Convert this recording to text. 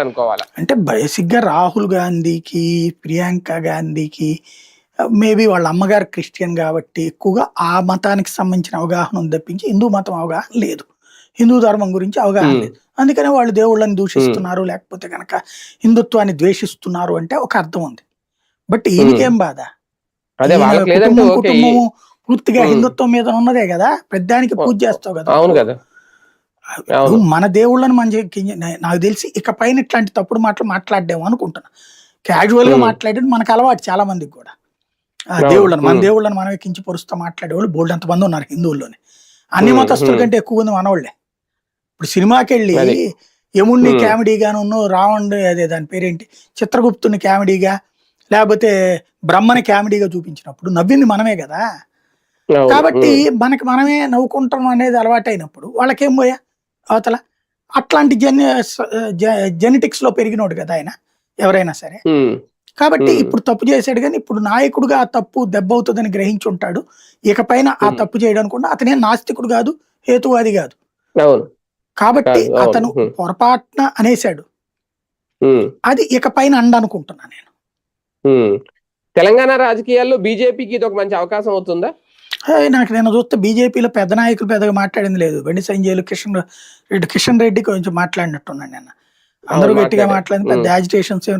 అనుకోవాలా అంటే బేసిక్గా రాహుల్ గాంధీకి ప్రియాంక గాంధీకి మేబీ వాళ్ళ అమ్మగారు క్రిస్టియన్ కాబట్టి ఎక్కువగా ఆ మతానికి సంబంధించిన అవగాహన ఉంది తప్పించి హిందూ మతం అవగాహన లేదు. హిందూ ధర్మం గురించి అవగాహన. లేదు. అందుకనే వాళ్ళు దేవుళ్ళని దూషిస్తున్నారు లేకపోతే కనుక హిందుత్వాన్ని ద్వేషిస్తున్నారు అంటే ఒక అర్థం ఉంది. బట్ ఈయనకేం బాధ? కుటుంబం పూర్తిగా. హిందుత్వం మీద ఉన్నదే కదా? పెద్దానికి పూజ చేస్తావు కదా అవును కదా. మన దేవుళ్ళని మన నాకు తెలిసి ఇక పైన ఇట్లాంటి తప్పుడు మాటలు మాట్లాడేమో అనుకుంటున్నా క్యాజువల్గా. మాట్లాడేది మనకు అలవాటు చాలా మందికి కూడా. దేవుళ్ళని మన. దేవుళ్ళని మనమే కించపరుస్తూ మాట్లాడేవాళ్ళు బోల్డ్ మంది ఉన్నారు హిందువుల్లోనే అన్ని. మతస్థుల. కంటే ఎక్కువ ఉంది మనవాళ్ళే ఇప్పుడు సినిమాకి వెళ్ళి. యముణ్ణి. కామెడీగాను రావణ్ అదే దాని పేరేంటి చిత్రగుప్తుని కామెడీగా లేకపోతే బ్రహ్మని కామెడీగా చూపించినప్పుడు నవ్వింది మనమే కదా. కాబట్టి. మనకి మనమే నవ్వుకుంటాం అనేది అలవాటైనప్పుడు వాళ్ళకేం పోయా అవతల అట్లాంటి జెన్ జెనెటిక్స్లో పెరిగినోడు కదా ఆయన ఎవరైనా సరే. కాబట్టి. ఇప్పుడు తప్పు చేశాడు కానీ ఇప్పుడు నాయకుడుగా ఆ తప్పు దెబ్బ అవుతుందని గ్రహించి ఉంటాడు ఇకపైన ఆ. తప్పు చేయడానికి కూడా అతనే నాస్తికుడు కాదు హేతువాది కాదు కాబట్టి. అతను. పొరపాటున అనేశాడు. అది ఇకపైన అండనుకుంటున్నా నేను ఉమ్. తెలంగాణ రాజకీయాల్లో బీజేపీకి ఇది ఒక మంచి అవకాశం అవుతుందా నాకు నేను చూస్తే బీజేపీలో పెద్ద నాయకులు పెద్దగా మాట్లాడింది లేదు బండి సంజయ్లు కిషన్ రెడ్డి కిషన్ రెడ్డి కొంచెం మాట్లాడినట్టున్నాను నేను అందరూ గట్టిగా. మాట్లాడింది పెద్ద. యాజిటేషన్స్ ఏం